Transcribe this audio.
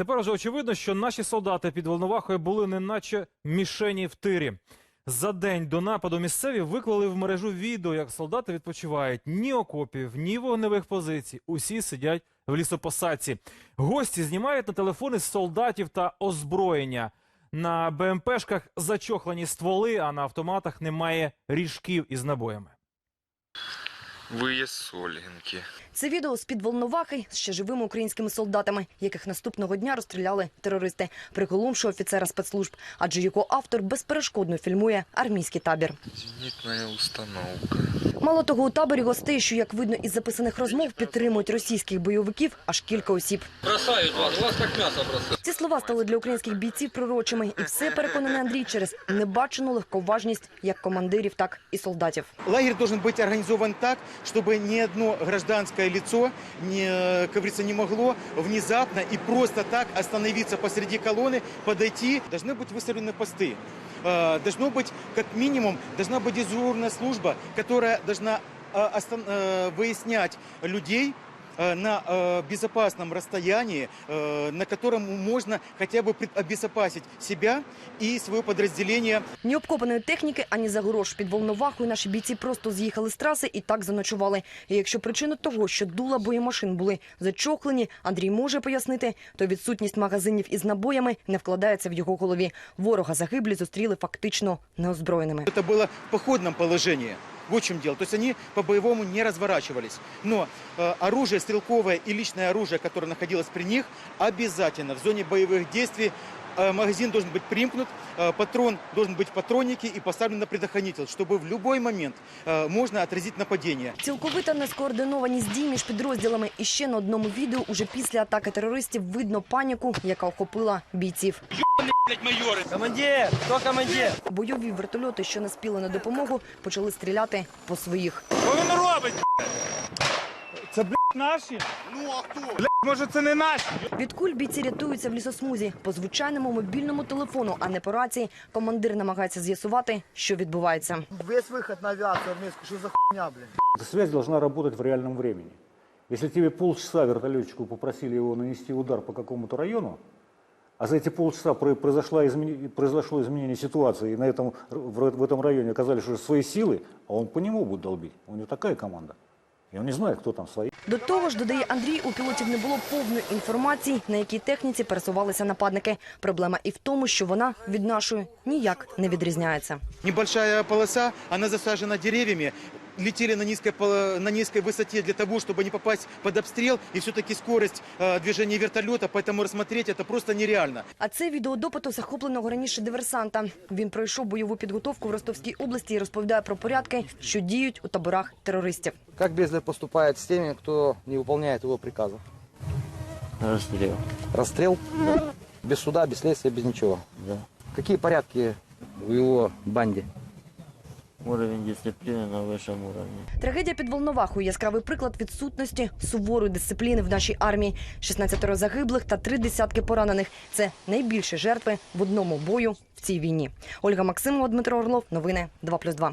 Тепер вже очевидно, що наші солдати під Волновахою були неначе мішені в тирі. За день до нападу місцеві виклали в мережу відео, як солдати відпочивають ні окопів, ні вогневих позицій. Усі сидять в лісопосадці. Гості знімають на телефони солдатів та озброєння. На БМПшках зачохлені стволи, а на автоматах немає ріжків із набоями. Виїзд з Ольгинки. Це відео з під Волновахи з ще живими українськими солдатами, яких наступного дня розстріляли терористи, приголомши офіцера спецслужб, адже його автор безперешкодно фільмує армійський табір. Зенітна установка. Мало того, у таборі гостей, що як видно із записаних розмов, підтримують російських бойовиків аж кілька осіб. Бросают вас, вас как мясо бросают. Ці слова стали для українських бійців пророчими, і все переконаний Андрій через небачену легковажність як командирів, так і солдатів. Лагерь должен быть организован так, чтобы ни одно гражданское лицо не, э, как говорится, не могло внезапно и просто так остановиться посреди колонны, подойти. Должны быть выставлены посты. Э, Должно быть, как минимум, должна быть дежурная служба, которая должна э, остан- э, выяснять людей, э, на э, безопасном расстоянии, э, на котором можно хотя бы пред- обезопасить себя и свое подразделение Ні обкопаної техніки, ані загорож під Волновахою наші бійці просто з'їхали з траси і так заночували. І якщо причина того, що дула боємашин були зачохлені, Андрій може пояснити, то відсутність магазинів із набоями не вкладається в його голові. Ворога загиблі зустріли фактично неозброєними. Это было в походном положении. Вот в чем дело. То есть они по-боевому не разворачивались. Но э, оружие стрелковое и личное оружие, которое находилось при них, обязательно в зоне боевых действий э, магазин должен быть примкнут, э, патрон должен быть в патроннике и поставлен на предохранитель, чтобы в любой момент э, можно отразить нападение. Цілковита нескоординованість дій між підрозділами. І ще на одному відео уже після атаки терористів видно паніку, яка охопила бійців. Командир, кто командир? Бойові вертольоти, що не спіли на допомогу, почали стріляти по своїх. Що він робить? Це, блядь, наші? Ну, а хто? Блядь, може це не наші? Від куль бійці рятуються в лісосмузі. По звичайному мобільному телефону, а не по рації, командир намагається з'ясувати, що відбувається. Весь выход на авиацию армейскую, что за хуйня? Эта связь должна работать в реальном времени. Если тебе полчаса вертолетчику попросили его нанести удар по какому-то району, а за эти полчаса про- произошло изменение, произошло изменение ситуации, и на этом, в, в этом районе оказались уже свои силы, а он по нему будет долбить. У него такая команда. И он не знает, кто там свои. До того ж, додає Андрій, у пілотів не було повної інформації, на якій техніці пересувалися нападники. Проблема і в тому, що вона від нашої ніяк не відрізняється. Небольшая полоса, она засажена деревьями. Летели на низкой, поло- на низкой высоте для того, чтобы не попасть под обстрел. И все-таки скорость э, движения вертолета, поэтому рассмотреть это просто нереально. А це відео допиту захопленого раніше диверсанта. Він пройшов бойову підготовку в Ростовській області і розповідає про порядки, що діють у таборах терористів. Как Безлер поступает с теми, кто не выполняет его приказа? Расстрел. Расстрел? Без суда, без следствия, без ничего? Да. Какие порядки в его банде? Уровень дисципліни на вищому уровне. Трагедія під Волновахою – яскравий приклад відсутності суворої дисципліни в нашій армії. 16 загиблих та три десятки поранених – це найбільші жертви в одному бою в цій війні. Ольга Максимова, Дмитро Орлов. Новини 2+,2.